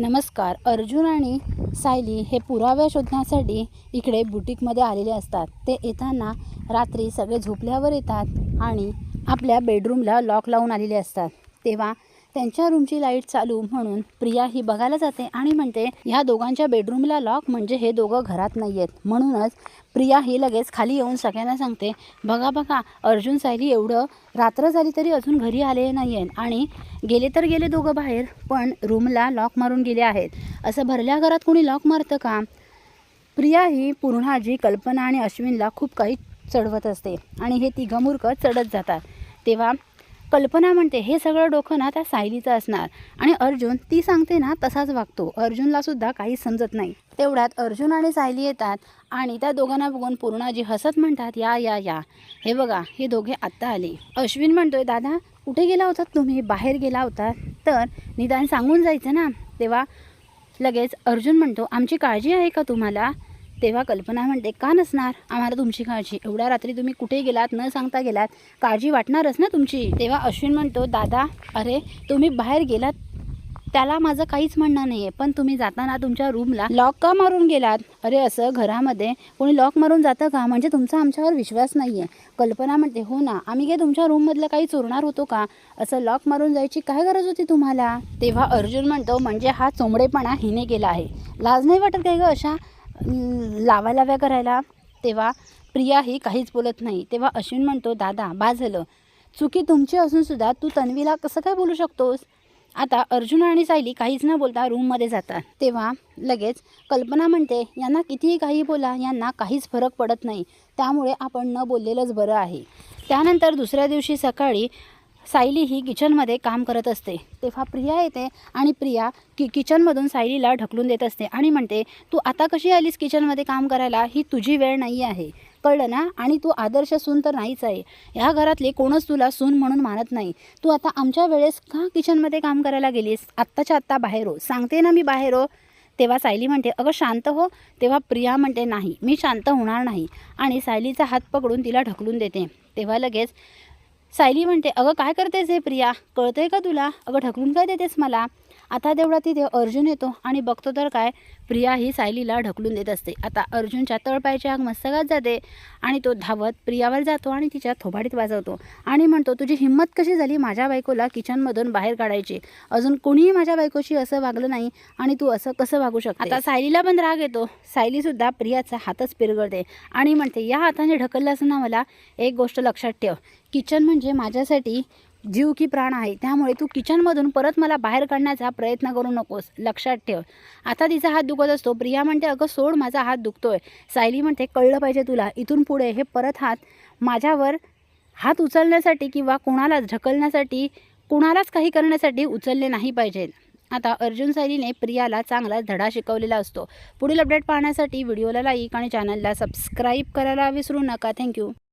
नमस्कार अर्जुन आणि सायली हे पुरावे शोधण्यासाठी इकडे बुटीकमध्ये आलेले असतात. ते येताना रात्री सगळे झोपल्यावर येतात आणि आपल्या बेडरूमला लॉक लावून आलेले असतात. तेव्हा त्यांच्या रूमची लाइट चालू म्हणून प्रिया ही बघायला जाते आणि म्हणते ह्या दोघांच्या बेडरूमला लॉक म्हणजे हे दोघं घरात नाही आहेत म्हणूनच प्रिया ही लगेच खाली येऊन सगळ्यांना सांगते बघा बघा अर्जुन सायली एवढं रात्र झाली तरी अजून घरी आले नाही आहेत आणि गेले तर गेले दोघं बाहेर पण रूमला लॉक मारून गेले आहेत. असं भरल्या घरात कोणी लॉक मारतं का? प्रिया ही पूर्णाजी कल्पना आणि अश्विनला खूप काही चढवत असते आणि हे तिघं मूर्ख चढत जातात. तेव्हा कल्पना म्हणते हे सगळं डोकं ना त्या सायलीचं असणार. आणि अर्जुन ती सांगते ना तसाच वागतो. अर्जुनला सुद्धा काही समजत नाही. तेवढ्यात अर्जुन आणि सायली येतात आणि त्या दोघांना बघून पूर्णाजी हसत म्हणतात या या या. हे बघा हे दोघे आत्ता आले. अश्विन म्हणतोय दादा कुठे गेला होतात तुम्ही? बाहेर गेला होता? तर निदान सांगून जायचं ना. तेव्हा लगेच अर्जुन म्हणतो आमची काळजी आहे का तुम्हाला? तेव्हा कल्पना म्हणते का नसणार? आम्हाला तुमची काळजी. एवढ्या रात्री तुम्ही कुठे गेलात न सांगता गेलात? काळजी वाटणारच ना तुमची? तेव्हा अश्विन म्हणतो दादा अरे तुम्ही बाहेर गेलात? त्याला माझं काहीच म्हणणं नाही आहे पण तुम्ही जाताना तुमच्या रूमला लॉक का मारून गेलात? अरे असं घरामध्ये कोणी लॉक मारून जातं का? म्हणजे तुमचा आमच्यावर विश्वास नाही आहे कल्पना म्हणते हो ना. आम्ही काय तुमच्या रूममधलं काही चोरणार होतो का? असं लॉक मारून जायची काय गरज होती तुम्हाला? तेव्हा अर्जुन म्हणतो म्हणजे हा चोंबडेपणा हिने केला आहे. लाज नाही वाटत काय ग अशा? अं, लावा लाव्या करायला तेव्हा प्रिया ही काहीच बोलत नाही. तेव्हा अश्विन म्हणतो दादा बा झालं. चुकी तुमची असून सुद्धा तू तन्वीला कसं काय बोलू शकतोस? आता अर्जुन आणि सायली काहीच न बोलता रूममध्ये जातात. तेव्हा लगेच कल्पना म्हणते यांना कितीही काही बोला यांना काहीच फरक पडत नाही. त्यामुळे आपण न बोललेलंच बरं आहे. त्यानंतर दुसऱ्या दिवशी सकाळी सायली ही किचनमध्ये काम करत असते. तेव्हा प्रिया येते आणि प्रिया कि किचनमधून सायलीला ढकलून देत असते आणि म्हणते तू आता कशी आलीस किचनमध्ये काम करायला? ही तुझी वेळ नाही आहे. कळलं ना? आणि तू आदर्श सून तर नाहीच आहे. ह्या घरातले कोणच तुला सून म्हणून मानत नाही. तू आता आमच्या वेळेस का किचनमध्ये काम करायला गेलीस? आत्ताच्या आत्ता बाहेर हो. सांगते ना मी बाहेर हो. तेव्हा सायली म्हणते अगं शांत हो. तेव्हा प्रिया म्हणते नाही मी शांत होणार नाही. आणि सायलीचा हात पकडून तिला ढकलून देते. तेव्हा लगेच सायली म्हणते अगं काय करतेस हे प्रिया? कळतंय का तुला? अगं ढकलून काय देतेस मला? आता तेवढा तिथे अर्जुन येतो आणि बघतो तर काय प्रिया ही सायलीला ढकलून देत असते. आता अर्जुनच्या तळपायच्या आग मस्तकात जाते आणि तो धावत प्रियावर जातो आणि तिच्या थोबाडीत वाजवतो आणि म्हणतो तुझी हिंमत कशी झाली माझ्या बायकोला किचनमधून बाहेर काढायची? अजून कोणीही माझ्या बायकोशी असं वागलं नाही आणि तू असं कसं वागू शकतो आता सायलीला पण राग येतो. सायलीसुद्धा प्रियाचा हातच पिरगळते आणि म्हणते या हाताने ढकललं असं ना मला एक गोष्ट लक्षात ठेव. किचन म्हणजे माझ्यासाठी जीव की प्राण आहे त्यामुळे तू किचनमधून परत मला बाहेर काढण्याचा प्रयत्न करू नकोस. लक्षात ठेव. आता तिचा हात दुखत असतो. प्रिया म्हणते अगं सोड माझा हात दुखतोय. सायली म्हणते कळलं पाहिजे तुला. इथून पुढे हे परत हात माझ्यावर हात उचलण्यासाठी किंवा कोणाला ढकलण्यासाठी कोणालाच काही करण्यासाठी उचलले नाही पाहिजेत आता अर्जुन सायलीने प्रियाला चांगला धडा शिकवलेला असतो. पुढील अपडेट पाहण्यासाठी व्हिडिओला लाईक आणि चॅनलला सबस्क्राईब करायला विसरू नका. थँक्यू